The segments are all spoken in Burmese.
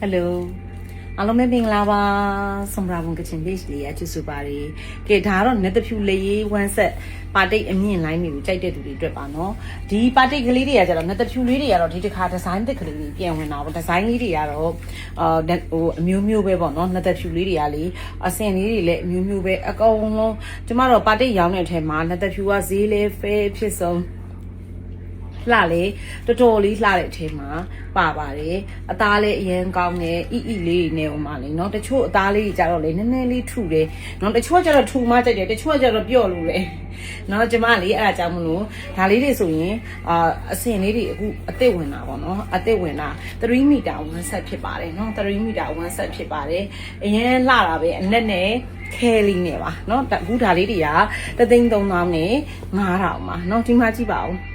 ဟယ်လိုအားလုံးပဲမင်္ဂလာပါစမရာဘုံကချင် page လေးအချစ်စုပါတယ်ကဲဒါကတော့ net ဖြူလေးရေးဝမ်းဆက်ပါတိတ်အမြင့်လိုင်းတွေကိုကြိုက်တဲ့သူတွေအတွက်ပါနော်ဒီပါတိတ်ကလေးတွေကကျတော့ net ဖြူလေးတွေကတော့ဒီတစ်ခါဒီဇိုင်းတစ်ကလေးတွေပြန်ဝင်တာပေါ့ဒီဇိုင်းလေးတွေကတော့အာဟိုအမျိုးမျိုးပဲပေါ့နော် net ဖြူလေးတွေကလေအစင်လေးတွေလည်းအမျိုးမျိုးပဲအကုန်လုံးကျမတို့ပါတိတ်ရောင်းတဲ့အထက်မှာ net ဖြူကဈေးလေးဖဲဖြစ်ဆုံး လှလေတော်တော်လေးလှတဲ့အထဲမှာပါပါတယ်အသားလေးအရင်ကောင်းတယ်ဣဣလေးနေဦးမှာလေเนาะတချို့အသားလေးကြီးကြတော့လေနည်းနည်းလေးထုတယ်เนาะတချို့ကကြတော့ထူမှကြိုက်တယ်တချို့ကကြတော့ပြော့လို့လေเนาะကျမလေးအဲ့ဒါကြောင့်မလို့ဒါလေးတွေဆိုရင်အာအစင်လေးတွေအခုအသစ်ဝင်တာပေါ့เนาะအသစ်ဝင်တာ3မီတာ1ဆက်ဖြစ်ပါတယ်เนาะ3မီတာ1ဆက်ဖြစ်ပါတယ်အရင်လှတာပဲအနက်နဲ့ခဲလီနေပါเนาะအခုဒါလေးတွေကတသိန်း3000နဲ့9000ပါเนาะဒီမှာကြည့်ပါဦး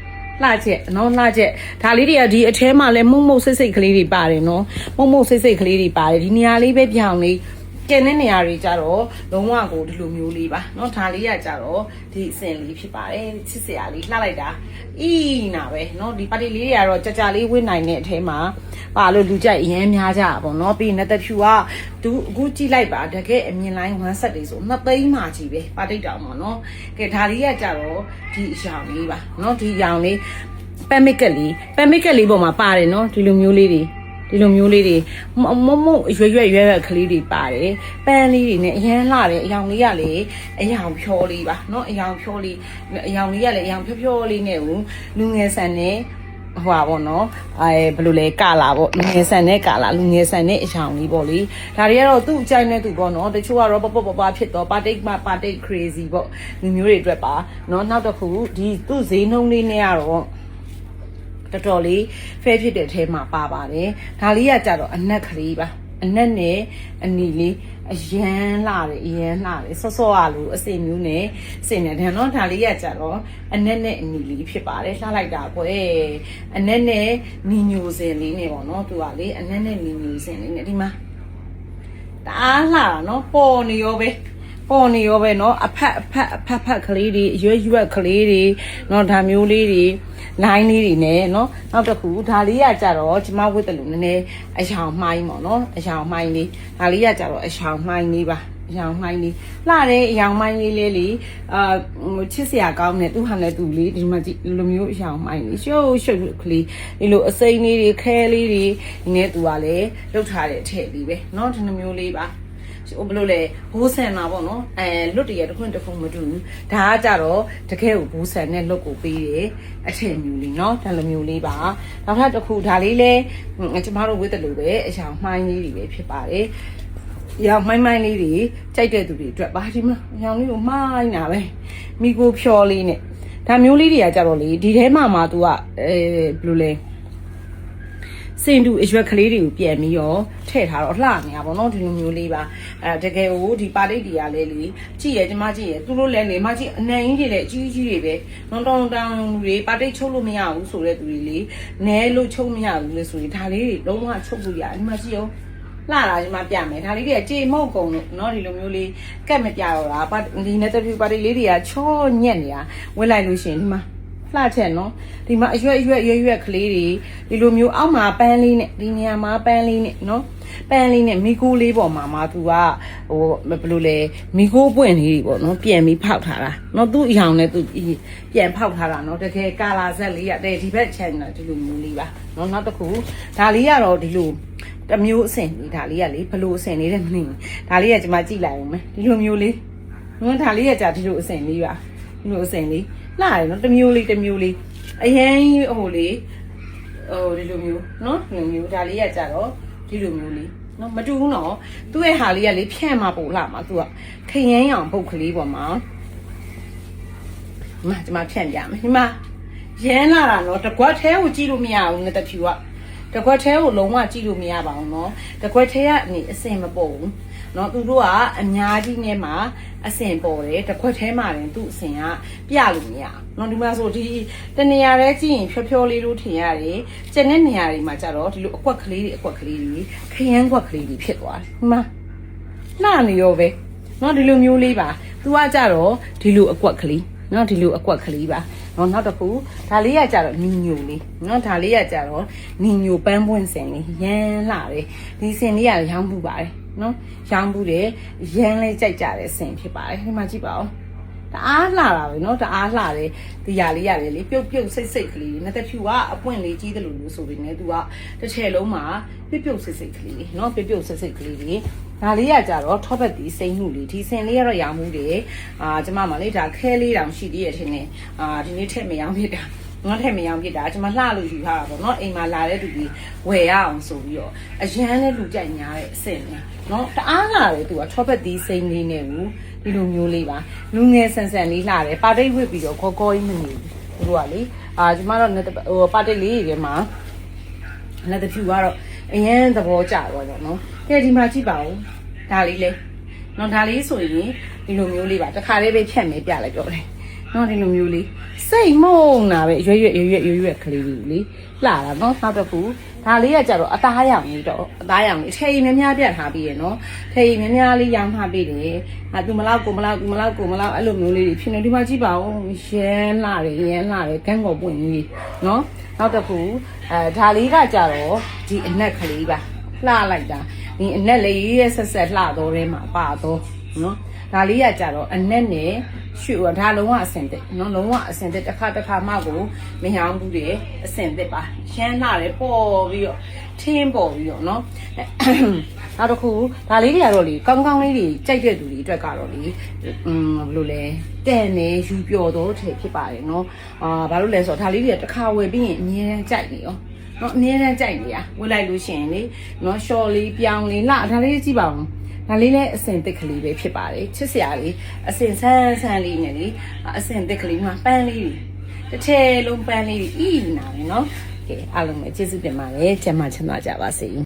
လှချက်နော်လှချက်ဒါလေးတွေကဒီအထဲမှာလဲမုံမုံဆိတ်ဆိတ်ကလေးတွေပါတယ်နော်မုံမုံဆိတ်ဆိတ်ကလေးတွေပါတယ်ဒီနေရာလေးပဲပြောင်းလေး ကျန်တဲ့နေရာတွေကြတော့လုံးဝကိုဒီလိုမျိုးလေးပါเนาะဒါလေးကကြတော့ဒီအစင်လေးဖြစ်ပါတယ်ချစ်စရာလေးလှလိုက်တာအီးနာပဲเนาะဒီပါတီလေးတွေကတော့ကြကြလေးဝင့်နိုင်တဲ့အထဲမှာပါလို့လူကြိုက်အရင်များကြတာပေါ့เนาะပြီးနေတဲ့ဖြူကသူအခုကြည့်လိုက်ပါတကယ်အမြင်လိုင်း1ဆက်တွေဆိုနှစ်သိန်းမှကြီးပဲပါတိတ်တောင်ပေါ့เนาะကဲဒါလေးကကြတော့ဒီအရောင်လေးပါเนาะဒီအရောင်လေး ပမ်မစ်ကက်လေးပမ်မစ်ကက်လေးပေါ်မှာပါတယ်နော်ဒီလိုမျိုးလေးတွေ ဒီလိုမျိုးလေးတွေမမမရွရွရွရွရွကလေးတွေပါတယ်ပန်းလေးတွေနဲ့အရန်လှတယ်အယောင်လေးကလေအယောင်ဖြောလေးပါเนาะအယောင်ဖြောလေးအယောင်လေးကလည်းအယောင်ဖြောဖြောလေးနဲ့ဦးလူငယ်ဆန်နဲ့ဟိုပါပေါ့နော်အဲဘယ်လိုလဲကလာပေါ့လူငယ်ဆန်နဲ့ကလာလူငယ်ဆန်နဲ့အချောင်လေးပေါ့လေဒါတွေကတော့သူ့အကြိုက်နဲ့သူပေါ့နော်တချို့ကတော့ပပပပဖြစ်တော့ပါတိတ်မပါတိတ် crazy ပေါ့လူမျိုးတွေအတွက်ပါနော်နောက်တစ်ခုဒီသူ့ဈေးနှုန်းလေးနဲ့ကတော့ တော်တော်လေးဖဲဖြစ်တဲ့အထဲမှာပါပါတယ်ဒါလေးကကြတော့အနက်ကလေးပါအနက်နဲ့အနီလေးအရန်လာတယ်အရန်လာတယ်ဆော့ဆော့ရလို့အစင်မျိုးနဲ့စင်နေတယ်နော်ဒါလေးကကြတော့အနက်နဲ့အနီလေးဖြစ်ပါတယ်လှလိုက်တာကွယ်အနက်နဲ့နီညိုစင်လေးနဲ့ပေါ့နော်သူကလေအနက်နဲ့နီညိုစင်လေးနဲ့ဒီမှာတအားလှတာနော်ပေါ်နေရောပဲ ပေါ်နေရောပဲเนาะအဖက်အဖက်အဖက်ဖက်ကလေးတွေရွက်ရွက်ကလေးတွေเนาะဒါမျိုးလေးတွေ line လေးတွေနဲ့เนาะနောက်တစ်ခုဒါလေးကကြတော့ကျမဝတ်တယ်လို့နည်းနည်းအယောင်မှိုင်းပေါ့เนาะအယောင်မှိုင်းလေးဒါလေးကကြတော့အယောင်မှိုင်းလေးပါအယောင်မှိုင်းလေးလှတဲ့အယောင်မှိုင်းလေးလေးလေးအာဟိုချစ်စရာကောင်းတယ်သူဟာလည်းသူလေးဒီမှာကြည့်ဒီလိုမျိုးအယောင်မှိုင်းလေးရှုပ်ရှုပ်ကလေးဒီလိုအစိမ်းလေးတွေခဲလေးတွေဒီနဲ့သူကလည်းလှုပ်ထားတဲ့အထည့်လေးပဲเนาะဒီလိုမျိုးလေးပါ ဟိုဘလို့လဲဘိုးဆန်တာပေါ့နော်အဲလွတ်တရတစ်ခွန်းတစ်ခုမတူဘူးဒါကကြတော့တကယ်ကိုဘိုးဆန်နဲ့လွတ်ကိုပေးတယ်အထည်မျိုးလေးနော်ဒါလိုမျိုးလေးပါနောက်ထပ်တစ်ခုဒါလေးလဲကျမတို့ဝတ်တယ်လို့ပဲအရာမှိုင်းလေးတွေပဲဖြစ်ပါတယ်ရောင်မိုင်းမိုင်းလေးတွေကြိုက်တဲ့သူတွေအတွက်ပါဒီမှာရောင်လေးကိုမိုင်းတာပဲမိကိုဖြော်လေးနဲ့ဒါမျိုးလေးတွေကကြတော့လေဒီထဲမှာမှ तू ကအဲဘယ်လိုလဲ စင်တူအရွက်ကလေးတွေကိုပြန်ပြီးတော့ထည့်ထားတော့လှနေတာပေါ့နော်ဒီလိုမျိုးလေးပါအဲတကယ်ကိုဒီပါလိတ်တွေကလည်းလေကြည့်ရကျမကြည့်ရသူတို့လည်းလေမကြည့်အနံကြီးတွေလည်းအကြီးကြီးတွေပဲတောင်းတောင်းတောင်းတွေပါလိတ်ချုပ်လို့မရဘူးဆိုတဲ့သူတွေလေနဲလို့ချုပ်မရဘူးလေဆိုရင်ဒါလေးတွေလုံးဝချုပ်လို့ရတယ်ဒီမှာကြည့်အောင်လာလာဒီမှာပြမယ်ဒါလေးတွေကကြေမုတ်ကုန်လို့เนาะဒီလိုမျိုးလေးကက်မပြတော့တာပါဒီနဲ့တပြူပါတိလေးတွေကချောညက်နေတာဝင်လိုက်လို့ရှိရင်ဒီမှာ လှချက်နော်ဒီမှာအရွက်အရွက်ရွက်ရွက်ကလေးတွေဒီလိုမျိုးအောက်မှာပန်းလေးနဲ့ဒီနေရာမှာပန်းလေးနဲ့နော်ပန်းလေးနဲ့မိကိုလေးပေါ်မှာမှာသူကဟိုဘယ်လိုလဲမိကိုပွင့်လေးတွေပေါ့နော်ပြန်ပြီးဖောက်ထားတာနော်သူ့အရောင်နဲ့သူပြန်ဖောက်ထားတာနော်တကယ်ကာလာဇက်လေးရတယ်ဒီဘက်ချန်တာဒီလိုမျိုးလေးပါနော်နောက်တစ်ခုဒါလေးကတော့ဒီလိုတမျိုးအဆင်လေးဒါလေးကလေဘလို့အဆင်လေးတဲ့မသိဘူးဒါလေးကကျွန်မကြည့်လိုက်အောင်မယ်ဒီလိုမျိုးလေးနော်ဒါလေးကကြာဒီလိုအဆင်လေးပါဒီလိုအဆင်လေး လှတယ်နော်တစ်မျိုးလေးတစ်မျိုးလေးအရင်ဟိုလေးဟိုဒီလိုမျိုးနော်ဒီလိုမျိုးဒါလေးကကြတော့ဒီလိုမျိုးလေးနော်မတူဘူးနော်သူ့ရဲ့ဟာလေးကလေဖြန့်มาပို့လာမှာသူကခရမ်းရောင်ပုတ်ကလေးပေါ်မှာဒီမှာဒီမှာဖြန့်ပြမယ်ဒီမှာရမ်းလာတာနော်တကွက်သေးကိုကြည့်လို့မရဘူးငါတဖြူကတကွက်သေးကိုလုံးဝကြည့်လို့မရပါဘူးနော်တကွက်သေးကနေအစင်မပေါ်ဘူး နော်သူတို့ကအများကြီးနဲ့မှာအစင်ပေါ်တယ်တခွက်ထဲမှာတင်သူ့အစင်ကပြလို့မရဘူးနော်ဒီမှာဆိုဒီတနေရာလဲကြည့်ရင်ဖြောဖြောလေးလို့ထင်ရတယ်ကျန်တဲ့နေရာတွေမှာကျတော့ဒီလိုအကွက်ကလေးတွေအကွက်ကလေးတွေခရမ်းကွက်ကလေးတွေဖြစ်သွားတယ်ဒီမှာလှနေရောပဲနော်ဒီလိုမျိုးလေးပါသူကကြတော့ဒီလိုအကွက်ကလေးနော်ဒီလိုအကွက်ကလေးပါနော်နောက်တစ်ခုဒါလေးကကြတော့နီညိုလေးနော်ဒါလေးကကြတော့နီညိုပန်းပွင့်စင်လေးရမ်းလာတယ်ဒီစင်လေးကရောင်းမှုပါတယ် နော်ရောင်းမှုတယ်ရမ်းလေးကြိုက်ကြတဲ့စင်ဖြစ်ပါတယ်ဒီမှာကြည့်ပါဦး တအားလှတာပဲเนาะတအားလှတယ်ဒီຢာလေးရတယ်လေပြုတ်ပြုတ်စိတ်စိတ်ကလေးနဲ့တဖြူကအပွင့်လေးကြီးတယ်လို့လို့ဆိုပြီးနေသူကတစ်ချဲလုံးမှာပြုတ်ပြုတ်စိတ်စိတ်ကလေးเนาะပြုတ်ပြုတ်စိတ်စိတ်ကလေးတွေဒါလေးကကြတော့ထောပတ်တီစိမ့်မှုလေးဒီစင်လေးကတော့ရောင်မှုတယ်အာကျမမလေးဒါခဲလေးတောင်ရှိသေးရဲ့ထင်တယ်အာဒီနေ့ထက်မရောင်ဖြစ်တာ ငါထက်မရောင်ဖြစ်တာကျွန်မလှလို့ယူထားတာပေါ့နော်အိမ်မှာလာတဲ့သူကြီးဝယ်ရအောင်ဆိုပြီးတော့အရန်လည်းလူကြိုက်များတဲ့အဆင့်များနော်တအားလာတယ်သူကထောပတ်သီးစိမ့်လေးနဲ့ဘူးဒီလိုမျိုးလေးပါလူငယ်ဆန်ဆန်လေးလှတယ်ပါတိတ်ဝစ်ပြီးတော့ခေါ်ခေါ်ကြီးမနေဘူးသူကလေအာကျွန်မတော့ဟိုပါတိတ်လေးကြီးထဲမှာလက်တဖြူကတော့အရန်သဘောကျတော့ပေါ့နော်ကဲဒီမှာကြည့်ပါဦးဒါလေးလေနော်ဒါလေးဆိုရင်ဒီလိုမျိုးလေးပါတစ်ခါလေးပဲဖြတ်မယ်ပြလိုက်တော့လေ နော်ဒီလိုမျိုးလေးစိတ်မုံနာပဲရွရွရွရွရွကလေးလေးလေလှတာနော်နောက်တစ်ခုဒါလေးကကြတော့အသားရောင်လေးတော့အသားရောင်လေးထည့်ရင်များများပြတ်ထားပြီးရနော်ထည့်ရင်များများလေးရောင်းထားပြီးတယ်ဟာသူမလောက်ကိုမလောက်ကိုမလောက်ကိုမလောက်အဲ့လိုမျိုးလေးဖြစ်နေဒီမှာကြည့်ပါဦးရမ်းလှတယ်ရမ်းလှတယ်ကန်းကောပွင့်ကြီးနော်နောက်တစ်ခုအဲဒါလေးကကြတော့ဒီအနက်ကလေးပါလှလိုက်တာဒီအနက်လေးရဲ့ဆက်ဆက်လှတော့ထဲမှာပါတော့နော် ဒါလေးကကြတော့အနက်နဲ့ရွှေဒါလုံးဝအစင်တက်နော်လုံးဝအစင်တက်တစ်ခါတစ်ခါမှကိုမဟောင်းဘူးတယ်အစင်တက်ပါရှမ်းလာတယ်ပေါ်ပြီးတော့ထင်းပေါ်ပြီးတော့နော်နောက်တစ်ခုဒါလေးတွေကတော့လေကောင်းကောင်းလေးတွေကြိုက်တဲ့သူတွေအတွက်ကတော့လေอืมဘယ်လိုလဲတဲ့နေယူပျော်တော့ထဲဖြစ်ပါတယ်နော်အာဘာလို့လဲဆိုတော့ဒါလေးတွေကတစ်ခါဝယ်ပြီးရင်အမြဲတမ်းကြိုက်နေရောနော်အမြဲတမ်းကြိုက်နေရဝယ်လိုက်လို့ရှိရင်လေနော်ရှော်လေးပြောင်းလေးလှဒါလေးကြည့်ပါဦး ဒါလေးလည်းအစင်သစ်ကလေးပဲဖြစ်ပါတယ်ချစ်စရာလေးအစင်ဆန်းဆန်းလေးနဲ့လေအစင်သစ်ကလေးမှာပန်းလေးတွေတစ်ထည်လုံးပန်းလေးတွေဤနာတယ်နော်ကဲအားလုံးပဲကျေးဇူးတင်ပါတယ်ကျမချမ်းသာကြပါစေ